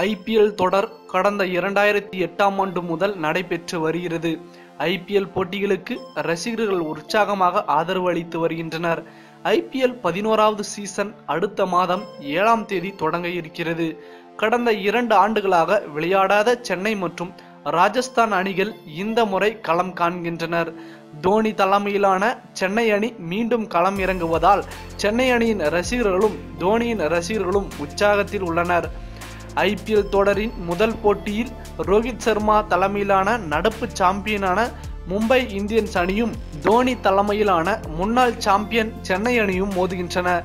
IPL தொடர் கடந்த இரண்டாயிரத்தி எட்டாம் ஆண்டு முதல் நடைபெற்று வருகிறது. ஐபிஎல் போட்டிகளுக்கு ரசிகர்கள் உற்சாகமாக ஆதரவு அளித்து வருகின்றனர். ஐபிஎல் பதினோராவது சீசன் அடுத்த மாதம் ஏழாம் தேதி தொடங்க இருக்கிறது. கடந்த இரண்டு ஆண்டுகளாக விளையாடாத சென்னை மற்றும் ராஜஸ்தான் அணிகள் இந்த முறை களம் காண்கின்றனர். தோனி தலைமையிலான சென்னை அணி மீண்டும் களம் இறங்குவதால் சென்னை அணியின் ரசிகர்களும் தோனியின் ரசிகர்களும் உற்சாகத்தில் உள்ளனர். ஐபிஎல் தொடரின் முதல் போட்டியில் ரோஹித் சர்மா தலைமையிலான நடப்பு சாம்பியனான மும்பை இந்தியன்ஸ் அணியும் தோனி தலைமையிலான முன்னாள் சாம்பியன் சென்னை அணியும் மோதுகின்றன.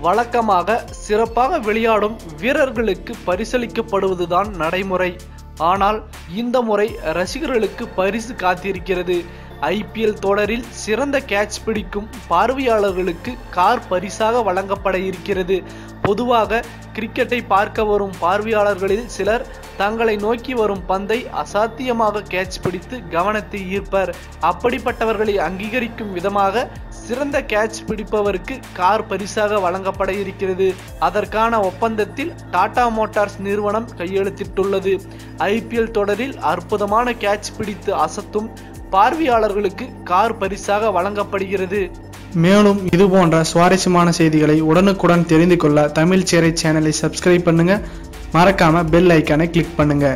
வழக்கமாக சிறப்பாக விளையாடும் வீரர்களுக்கு பரிசளிக்கப்படுவதுதான் நடைமுறை. ஆனால் இந்த முறை ரசிகர்களுக்கு பரிசு காத்திருக்கிறது. ஐபிஎல் தொடரில் சிறந்த கேட்ச் பிடிக்கும் பார்வையாளர்களுக்கு கார் பரிசாக வழங்கப்பட இருக்கிறது. பொதுவாக கிரிக்கெட்டை பார்க்க வரும் பார்வையாளர்களில் சிலர் தங்களை நோக்கி வரும் பந்தை அசாத்தியமாக கேட்ச் பிடித்து கவனத்தை ஈர்ப்பர். அப்படிப்பட்டவர்களை அங்கீகரிக்கும் விதமாக சிறந்த கேட்ச் பிடிப்பவருக்கு கார் பரிசாக வழங்கப்பட இருக்கிறது. அதற்கான ஒப்பந்தத்தில் டாடா மோட்டார்ஸ் நிறுவனம் கையெழுத்திட்டுள்ளது. ஐபிஎல் தொடரில் அற்புதமான கேட்ச் பிடித்து அசத்தும் பார்வையாளர்களுக்கு கார் பரிசாக வழங்கப்படுகிறது. மேலும் இது போன்ற சுவாரஸ்யமான செய்திகளை உடனுக்குடன் தெரிந்து கொள்ள தமிழ் சேரை சேனலை சப்ஸ்கிரைப் பண்ணுங்க. மறக்காம பெல் ஐக்கானை கிளிக் பண்ணுங்க.